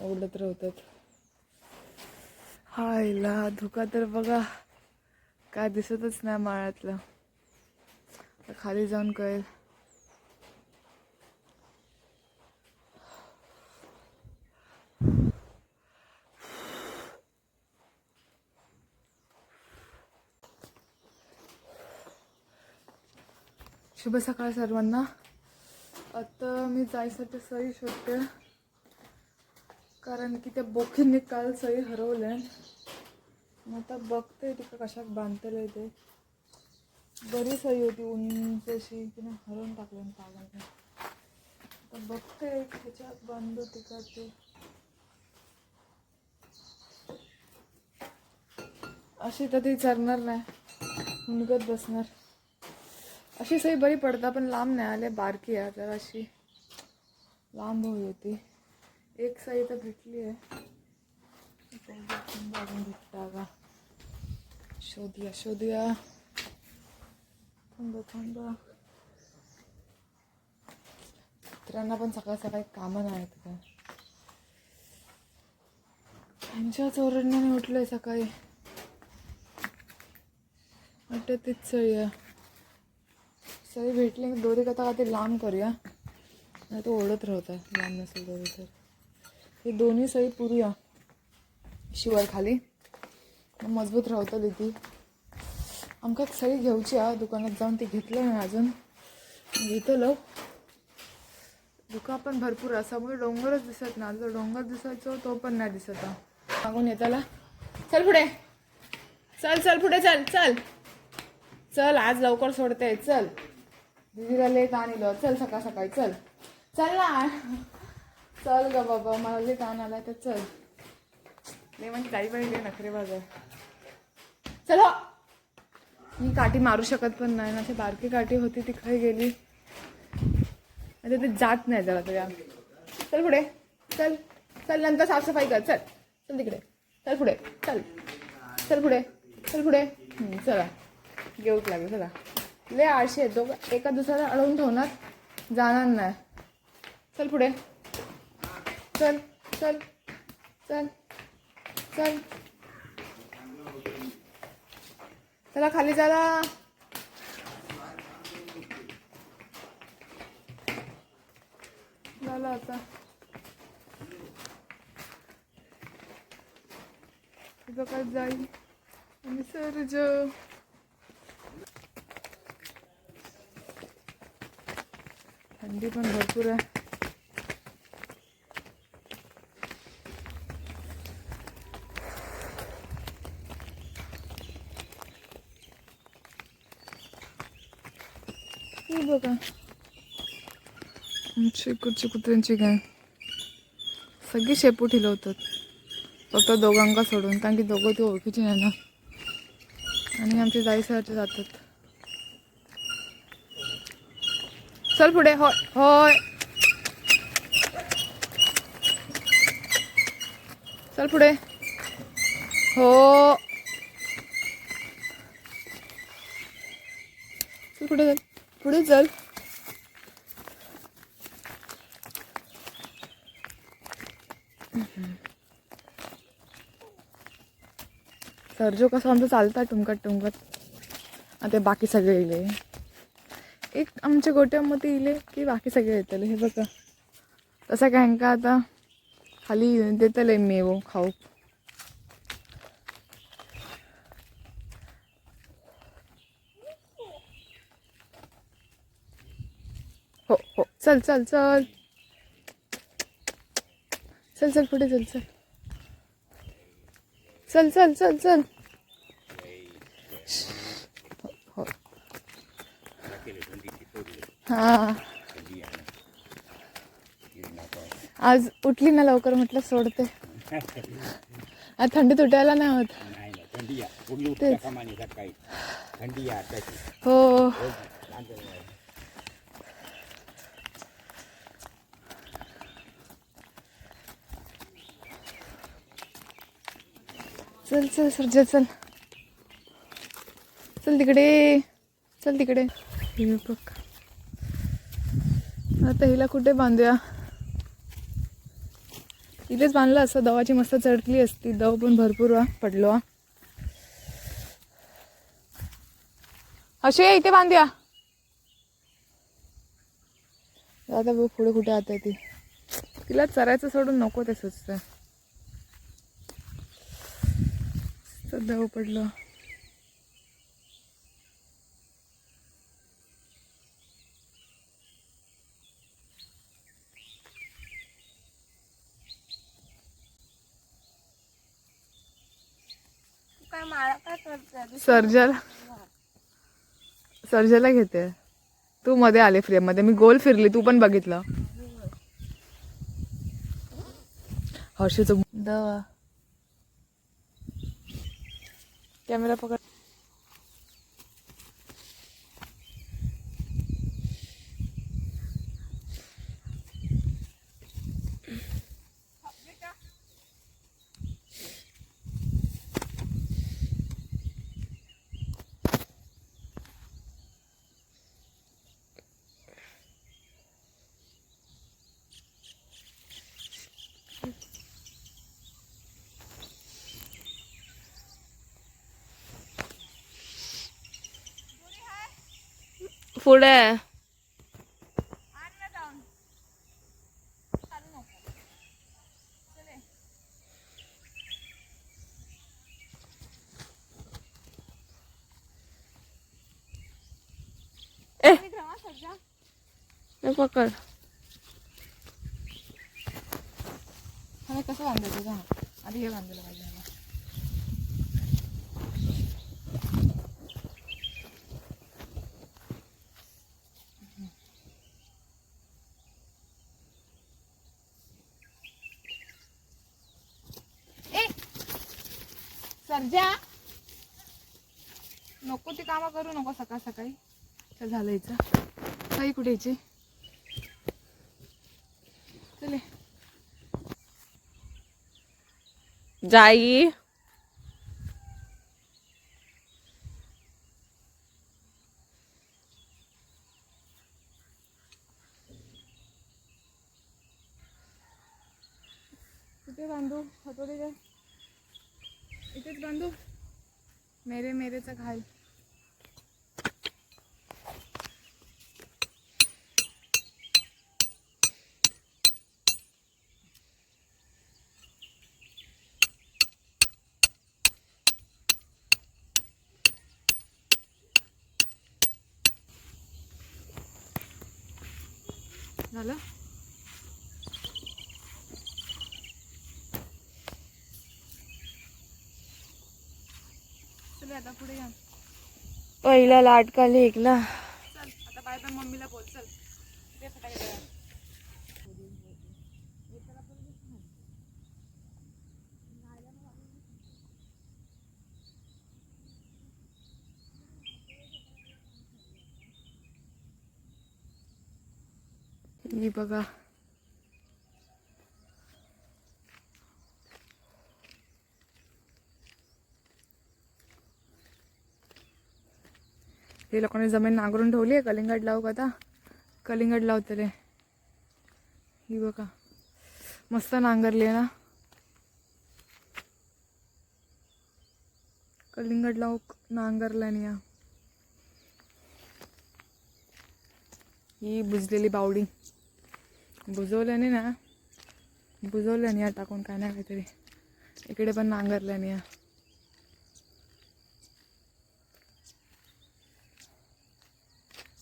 ओढत राहतात. हायला धुका तर बघा काय दिसतच नाही माळ्यातलं. खाली जाऊन कळेल. शुभ सकाळ सर्वांना. आता मी जायसाठी सही शोधते. कारण की त्या बोखींनी काल सही हरवल्या मग आता बघते तिकडं कशात बांधतेलं ते. बरी सही होती उंच अशी तिने हरवून टाकलं पागांना आता बघते ह्याच्यात बांधू तिका ते. अशी तर ती चरणार नाही. मुनगत बसणार. अशी सही बरी पडता पण लांब नाही आले बारकी आहे तर अशी लांब होई होती. एक साई तर भेटली आहे. अजून भेटता का शोधूया शोधूया. थांबा थांबा. मित्रांना पण सकाळ सकाळी कामं नाहीत का? त्यांच्याच ओरडण्याने उठलंय सकाळी. वाटतं तीच सही सळी सही भेटली दोरी कथा का ते लांब करूया. नाही तो ओढत राहता लांब नसेल दोरी तर हे दोन्ही सळी पुरूया. शिवाय खाली मजबूत राहतली ती आमका एक सही घेऊची हा दुकानात जाऊन ती घेतलं नाही अजून. घेतलं दुका पण भरपूर असामुळे डोंगरच दिसत ना जो डोंगर दिसायचो तो पण नाही दिसत मागून येताला चल पुढे. चल चल पुढे चल चल. चल आज लवकर सोडते. चल. दीदीला लेट आणलं. चल सकाळ सकाळी. चल. चल ना. चल ग बाबा मला लेट आणायला तर चल. नाही म्हणजे काही पाहिजे नखरे बाजार. चल. मी काठी मारू शकत पण नाही ना ती बारकी काठी होती ती खाई गेली. आता ते जात नाही जरा तुझ्या चल पुढे. चल. चल नंतर साफसफाई कर. चल. चल तिकडे. चल पुढे. चल. चल पुढे. चल पुढे. चला. घेऊच लागेल चला. लय आळशी येतो एका दुसऱ्याला अडवून ठेवणार जाणार नाही. चल पुढे. चल चल चल चल. चला खाली चला. झाला आता. काय जाईल आणि सरज. थंडी पण भरपूर आहे. बघा. आमची कुठची कुत्र्यांची गॅंग सगळी शेपूट ठेवतात फक्त दोघांका सोडून कारण की दोघं ती ओळखीची नाही ना. आणि आमचे सरचे जातात. चल पुढे होय होय. चल पुढे. हो. चल पुढे चल. पुढे चल. सरजो कसं आमचं चालतं टुमकत टुमकत आता ते बाकी सगळे इले. एक आमच्या गोट्यामध्ये इले की बाकी सगळे येतले हे बघा. तसं काय का आता? खाली देतले मेवो खाऊ हो हो चल चल चल. चल चल पुढे चल चल. चल चल चल चल. हो. हा आज उठली ना लवकर म्हटलं सोडते. आज थंडी तुटायला नाही होत. नाही नाही थंडी आहे पूर्ण उठल्या कमानी सकाळी थंडी आहे त्याची हो चल चल सर्जा चल. चल तिकडे. चल तिकडे. हे बघ. आता हिला कुठे बांधूया? इथेच बांधलं असं दवाची मस्त चढकली असती. दव पण भरपूर वा पडलो अशी इथे बांधूया. आता बघ पुढे कुठे आता ती. तिला चरायचं सोडून नको ते सुचतं मस्त दव पडलं काय मला काय करते सर्जाला सर्जाला घेते. तू मध्ये आले फ्रेममध्ये. मी गोल फिरली. तू पण बघितलं. हर्षीचं दवा कॅमेरा पकड पुढे. ए. पकड हा कसं बांधायचं का आधी हे बांधायला पाहिजे मला. ए सर्जा नको ती कामं करू नको सकाळ सकाळी. चल झालं हिचं काही कुठे यायची चले जाई. कुठे बांधू? हातोडी काय इथेच बांधू. मेरे मेरेचा घाल. झालं? आता पुढे या. पहिला लाटका लेकला चल आता बाय बाय मम्मीला बोल चल. बघा. ते लोकांनी जमीन नांगरून ठेवली आहे कलिंगड लावू का आता? कलिंगड लावतले ही बघा. मस्त नांगरली आहे ना. कलिंगड लावू नांगरला नाही ही बुजलेली बावडी. बुजवल्याने ना. बुजवल्याने या टाकून काय नाही काहीतरी. इकडे पण नांगरल्याने या.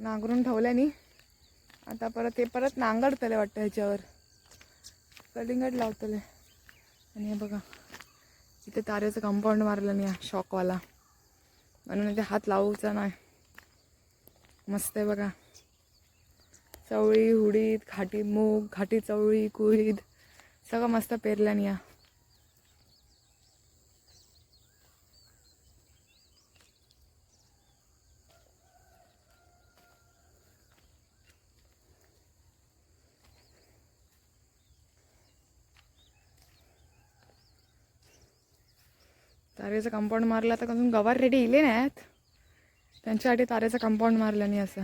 नांगरून ठेवल्याने आता परत ते परत नांगडतले वाटतं ह्याच्यावर. कलिंगड लावतले. आणि हे बघा इथे तारेचं कंपाऊंड मारलं नाही शॉकवाला म्हणून इथे हात लावूचा नाही. मस्त आहे बघा. चवळी हुडीद घाटी मूग घाटी चवळी कुळीद सगळं मस्त पेरल्याने या. तारेचं कंपाऊंड मारलं तर अजून गवार रेडी येले नाहीत. त्यांच्यासाठी तारेचं कंपाऊंड मारलं नाही असं.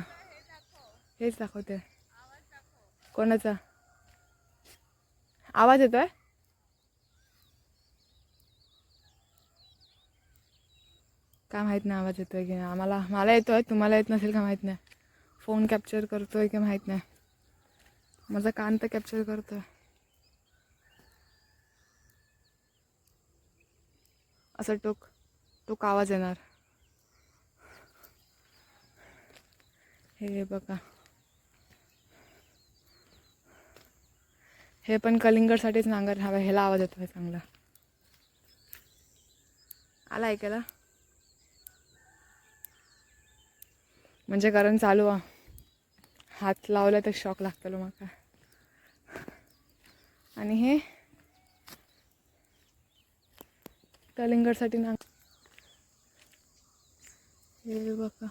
हेच दाखवते. कोणाचा? आवाज येतोय? काय माहीत नाही आवाज येतोय की नाही? आम्हाला मला येतोय तुम्हाला येत नसेल का माहीत नाही? फोन कॅप्चर करतोय की माहीत नाही? माझा कान तर कॅप्चर करतोय. असं टोक टोक आवाज येणार. हे बघा. हे पण कलिंगडसाठीच नांगर हवा ह्याला आवाज येतो आहे चांगला. आला ऐकायला? म्हणजे कारण चालू आ. हात लावला तर शॉक लागतलो माका आणि हे? कलिंगडसाठी ना हे बघा.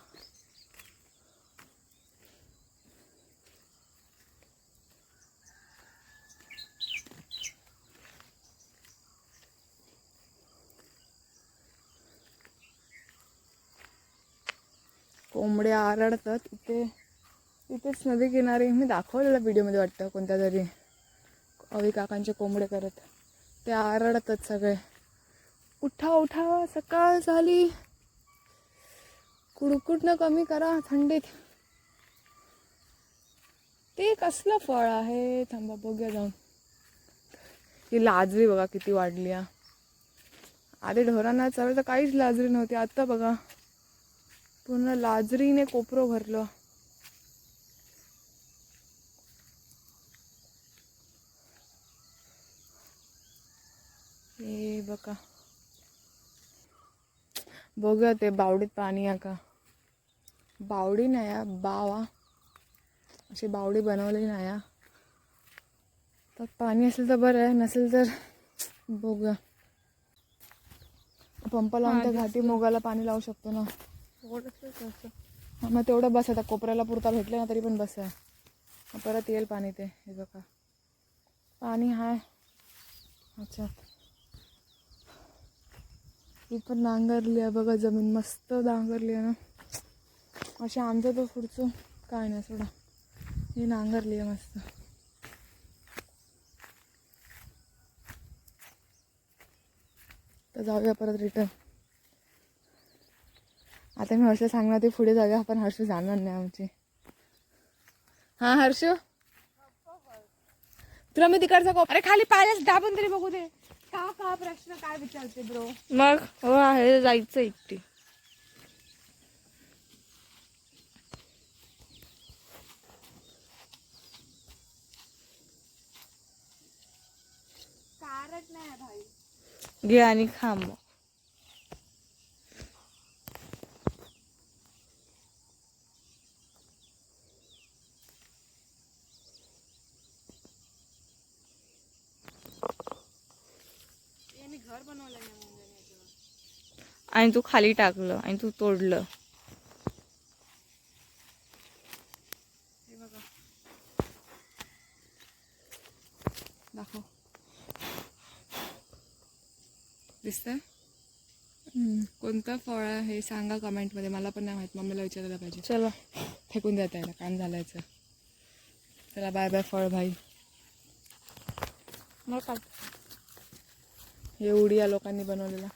कोंबड्या आरडतात. इथे इथेच नदी किनारी. मी दाखवलेला व्हिडिओमध्ये वाटतं कोणत्या तरी अवी काकांचे कोंबडे करत. ते आरडतात सगळे. उठा उठा सकाळ झाली. कुडकुडणं कमी करा थंडीत. ते कसलं फळ आहे? थांबा बघूया जाऊन. ही लाजरी बघा किती वाढली आधी ढोरांना चालू तर काहीच लाजरी नव्हती आता बघा. पूर्ण लाजरीने कोपरो भरलं. हे बघा. बघूया ते बावडीत पाणी आहे का? बावडी नाही आहे बाव. अशी बावडी बनवलेली नाही हा. तर पाणी असेल तर बरं आहे नसेल तर बघूया पंप लावून त्या घाटी मोगाला पाणी लावू शकतो ना. मग तेवढं बस आता कोपऱ्याला पुरता भेटले ना तरी पण बस आहे. परत येईल पाणी ते हे बघा. पाणी हाय. अच्छा. ही पण नांगरली आहे बघा जमीन मस्त नांगरली आहे ना. अशी आमचं तर पुढचं. काय नाही सोडा. ही नांगरली आहे मस्त. तर जाऊया परत रिटर्न आता मी हर्ष सांगणार ते पुढे जाऊया. पण हर्ष जाणार नाही आमची. हा हर्ष? तुला मी तिकडचा कोप अरे खाली पाण्यास दाबून तरी बघू दे. का का प्रश्न काय विचारते ब्रो मग हो आहे जायचं एकटी. कारट नाही भाई. घे आणि खा मग. आणि तू खाली टाकलं आणि तू तोडलं. दाखव दिसतंय कोणतं फळ आहे हे सांगा कमेंटमध्ये. मला पण नाही माहीत. मम्मीला विचारायला पाहिजे. चला. फेकून देता यायला. काम झालायचं. चला बाय बाय फळ भाई. मग हे उडिया लोकांनी बनवलेला.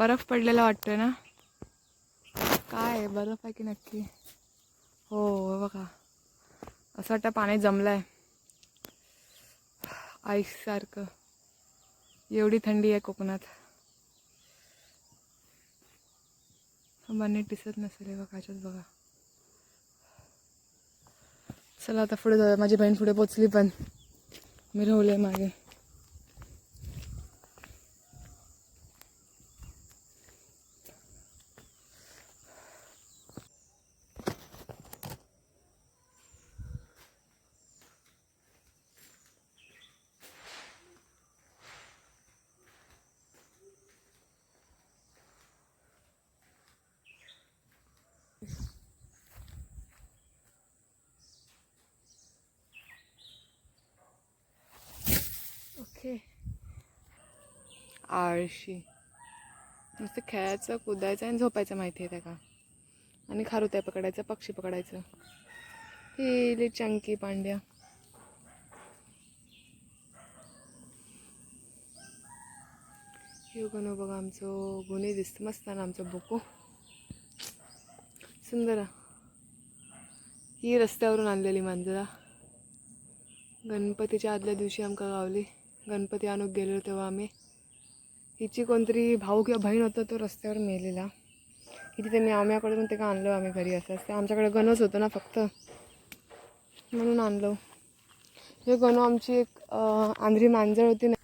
बर्फ पडलेला वाटतोय ना? काय आहे? बर्फ आहे की नक्की? हो बघा. असं वाटतं पाणी जमलंय. आईस सारखं. एवढी थंडी आहे कोकणात. बनीट दिसत नसेल हे बघा बघा. चला आता पुढे जाऊया. माझी बहीण पुढे पोचली पण. मी राहले मागे. ओके आळशी. नुसतं खेळायचं कुदायचं आणि झोपायचं माहिती आहे त्या का आणि खारुत्या पकडायचं पक्षी पकडायचं. ही चंकी पांड्या. हे गणू बघा आमचं गुन्हे दिसतं मस्त ना आमचं बुकू. सुंदर. ही रस्त्यावरून आणलेली मांजरा. गणपतीच्या आदल्या दिवशी आमका गावली. गणपती आणूक गेलो तेव्हा आम्ही. हिची कोणतरी भाऊ किंवा बहीण होतं तो रस्त्यावर मेलेला. किती त्यांनी मी आम्याकडून ते का आणलो आम्ही घरी असं. ते आमच्याकडे गणच होतं ना फक्त. म्हणून आणलो. हे गणू आमची एक आंधरी मांजर होती ना.